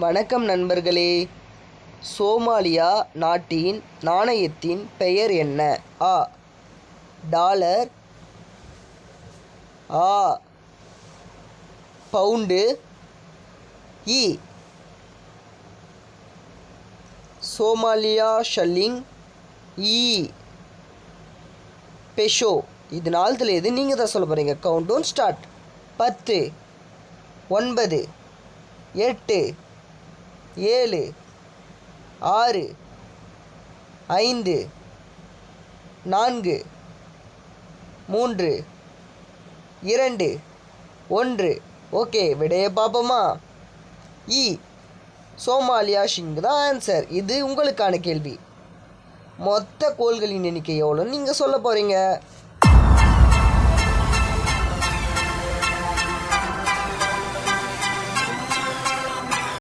வணக்கம் நண்பர்களே. சோமாலியா நாட்டின் நாணயத்தின் பெயர் என்ன? ஆ. டாலர். ஆ. பவுண்டு. இ. Somalia shilling. இ. பெஷோ. இது நாலுத்தில் எது நீங்கள் தான் சொல்ல போகிறீங்க கவுண்ட் டவுன் ஸ்டார்ட் பத்து ஒன்பது எட்டு ஏழு ஆறு ஐந்து நான்கு மூன்று இரண்டு ஒன்று. ஓகே விடைய பார்ப்போமா? இ. சோமாலியா ஷிங் தான் ஆன்சர். இது உங்களுக்கான கேள்வி. மொத்த கோள்களின் எண்ணிக்கை எவ்வளோன்னு நீங்கள் சொல்ல போகிறீங்க